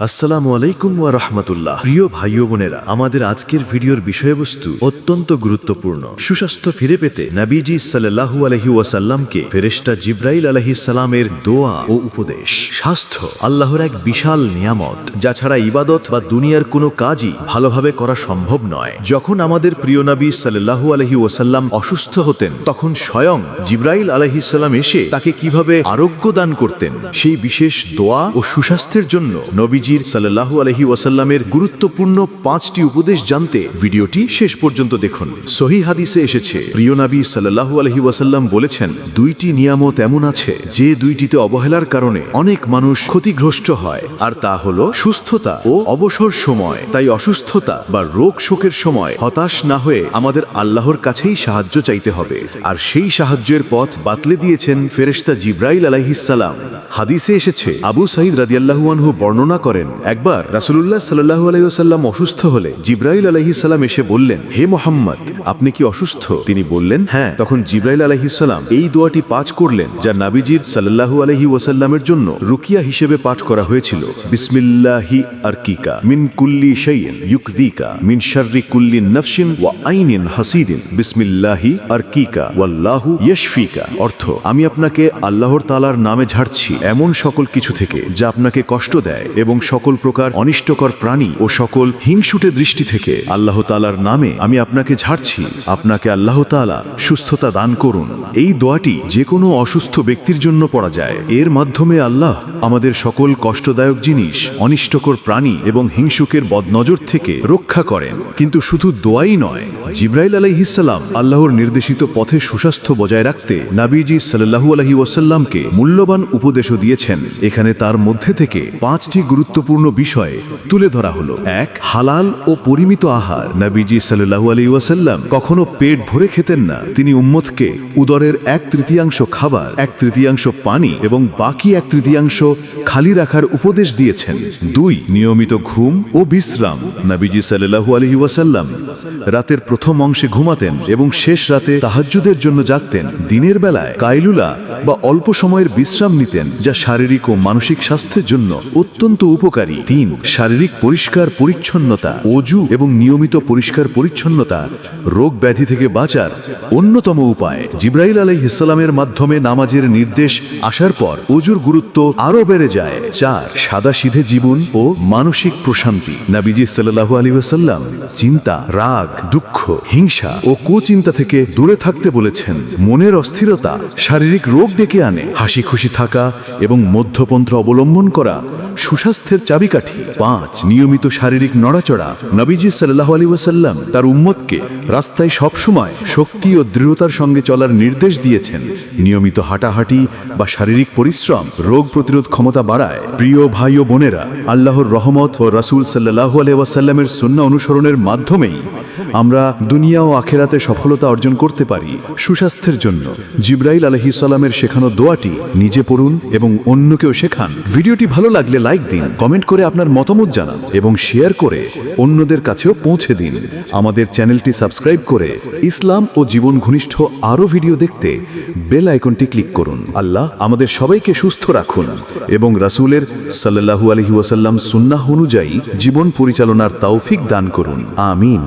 আসসালামু আলাইকুম ওয়া রাহমাতুল্লাহ। প্রিয় ভাই বোনেরা, আমাদের আজকের ভিডিওর বিষয়বস্তু অত্যন্ত গুরুত্বপূর্ণ। সুস্বাস্থ্য ফিরে পেতে নাবিজি সাল্লাল্লাহু আলাইহি ওয়াসাল্লামকে ফেরেশতা জিব্রাইল আলাইহিস সালামের দোয়া ও উপদেশ। স্বাস্থ্য আল্লাহর এক বিশাল নিয়ামত, যা ছাড়া ইবাদত বা দুনিয়ার কোনো কাজই ভালোভাবে করা সম্ভব নয়। যখন আমাদের প্রিয় নবী সাল্লাল্লাহু আলাইহি ওয়াসাল্লাম অসুস্থ হতেন, তখন স্বয়ং জিব্রাইল আলাইহিস সালাম এসে তাকে কীভাবে আরোগ্য দান করতেন, সেই বিশেষ দোয়া ও সুস্বাস্থ্যের জন্য নবীজির সাল্লাল্লাহু আলহি ওয়াসাল্লামের গুরুত্বপূর্ণ পাঁচটি উপদেশ জানতে ভিডিওটি শেষ পর্যন্ত দেখুন। সহি হাদিসে এসেছে, প্রিয় নবী সাল্লাল্লাহু আলহি ওয়াসাল্লাম বলেছেন, দুইটি নিয়ামত এমন আছে যে দুইটিতে অবহেলার কারণে অনেক মানুষ ক্ষতিগ্রস্ত হয়। আর তা হল সুস্থতা ও অবসর সময়। তাই অসুস্থতা বা রোগ শোকের সময় হতাশ না হয়ে আমাদের আল্লাহর কাছেই সাহায্য চাইতে হবে। আর সেই সাহায্যের পথ বাতলে দিয়েছেন ফেরেশতা জিব্রাইল আলাইহিসসালাম হাদিসে এসেছে, আবু সাইদ রাদিয়াল্লাহু আনহু বর্ণনা করেন। একবার রাসূলুল্লাহ সাল্লাল্লাহু আলাইহি ওয়াসাল্লাম অসুস্থ হলে জিব্রাইল আলাইহিস সালাম এসে বললেন, হে মোহাম্মদ, আপনি কি অসুস্থ? তিনি বললেন হ্যাঁ। তখন জিব্রাইল আলাইহিস সালাম এই দোয়াটি পাঠ করলেন, যা নাবিজির সাল্লাল্লাহু আলাইহি ওয়াসাল্লামের জন্য রুকিয়া হিসেবে পাঠ করা হয়েছিল। বিসমিল্লাহি আরকিকা মিন কুল্লি শাইইন ইউকদিকা মিন শাররি কুল্লি নাফসিন ওয়া আইনিন হাসিদিন। বিসমিল্লাহি আরকিকা ওয়াল্লাহু ইয়াশফিকা। অর্থ, আমি আপনাকে আল্লাহর তালার নামে ঝাড়ছি এমন সকল কিছু থেকে যা আপনাকে কষ্ট দেয় এবং সকল প্রকার অনিষ্টকর প্রাণী ও সকল হিংসুটে দৃষ্টি থেকে আল্লাহ তাআলার নামে আমি আপনাকে ঝাড়ছি। আপনাকে আল্লাহ তাআলা সুস্থতা দান করুন। এই দোয়াটি যে কোনো অসুস্থ ব্যক্তির জন্য পড়া যায়। এর মাধ্যমে আল্লাহ আমাদের সকল কষ্টদায়ক জিনিস, অনিষ্টকর প্রাণী এবং হিংসুকের বদনজর থেকে রক্ষা করেন। কিন্তু শুধু দোয়াই নয়, জিব্রাইল আলাইহিসাল্লাম আল্লাহর নির্দেশিত পথে সুস্বাস্থ্য বজায় রাখতে নাবিজি সাল্লাহু আলহি ওয়াসাল্লামকে মূল্যবান উপদেশও দিয়েছেন। এখানে তার মধ্যে থেকে পাঁচটি গুরুত্বপূর্ণ বিষয় তুলে ধরা হলো। এক, হালাল ও পরিমিত আহার। নাবিজি সাল্লাহু আলী ওয়াসাল্লাম কখনো পেট ভরে খেতেন না। তিনি উম্মতকে উদরের এক তৃতীয়াংশ খাবার, এক তৃতীয়াংশ পানি এবং বাকি এক তৃতীয়াংশ খালি রাখার উপদেশ দিয়েছেন। দুই, নিয়মিত ঘুম ও বিশ্রাম। নাবিজি সাল্লাহু আলহি ওয়াসাল্লাম রাতের প্রথম অংশে ঘুমাতেন এবং শেষ রাতে তাহাজ্জুদের জন্য জাগতেন। দিনের বেলায় কাইলুলা বা অল্প সময়ের বিশ্রাম নিতেন, যা শারীরিক ও মানসিক স্বাস্থ্যের জন্য অত্যন্ত উপকারী। তিন, শারীরিক পরিষ্কার পরিচ্ছন্নতা। অজু এবং নিয়মিত পরিষ্কার পরিচ্ছন্নতা রোগ ব্যাধি থেকে বাঁচার অন্যতম উপায়। জিব্রাইল আলাই ইসলামের মাধ্যমে নামাজের নির্দেশ আসার পর অজুর গুরুত্ব আরও বেড়ে যায়। চার সাদা সিধে জীবন ও মানসিক প্রশান্তি। নাবিজি সাল্লাহু আলী ওয়াসাল্লাম চিন্তা, রাগ, দুঃখ, হিংসা ও কুচিন্তা থেকে দূরে থাকতে বলেছেন। মনের অস্থিরতা শারীরিক রোগ ডেকে আনে। হাসি খুশি থাকা এবং মধ্যপন্থ অবলম্বন করা সুস্বাস্থ্যের চাবিকাঠি। পাঁচ, নিয়মিত শারীরিক নড়াচড়া। নবীজি সাল্লাহ আলী ওয়াসাল্লাম তার উম্মতকে রাস্তায় সবসময় শক্তি ও দৃঢ়তার সঙ্গে চলার নির্দেশ দিয়েছেন। নিয়মিত হাঁটাহাঁটি বা শারীরিক পরিশ্রম রোগ প্রতিরোধ ক্ষমতা বাড়ায়। প্রিয় ভাই ও বোনেরা, আল্লাহর রহমত ও রাসুল সাল্লাহ আলিয়া ওয়াসাল্লামের সুন্না অনুসরণের মাধ্যমেই আমরা দুনিয়া ও আখেরাতে সফলতা অর্জন করতে পারি সুস্বাস্থ্যের জন্য। জিব্রাইল আলহি সাল্লামের শেখানো দোয়াটি নিজে পড়ুন এবং অন্যকেও শেখান। ভিডিওটি ভালো লাগলে লাইক দিন, কমেন্ট করে আপনার মতামত জানান এবং শেয়ার করে অন্যদের কাছেও পৌঁছে দিন। আমাদের চ্যানেলটি সাবস্ক্রাইব করে ইসলাম ও জীবন ঘনিষ্ঠ আরও ভিডিও দেখতে বেল আইকনটি ক্লিক করুন। আল্লাহ আমাদের সবাইকে সুস্থ রাখুন এবং রাসূলের সাল্লাহু আলহি ওয়াসাল্লাম সুন্নাহ অনুযায়ী জীবন পরিচালনার তৌফিক দান করুন। আমিন।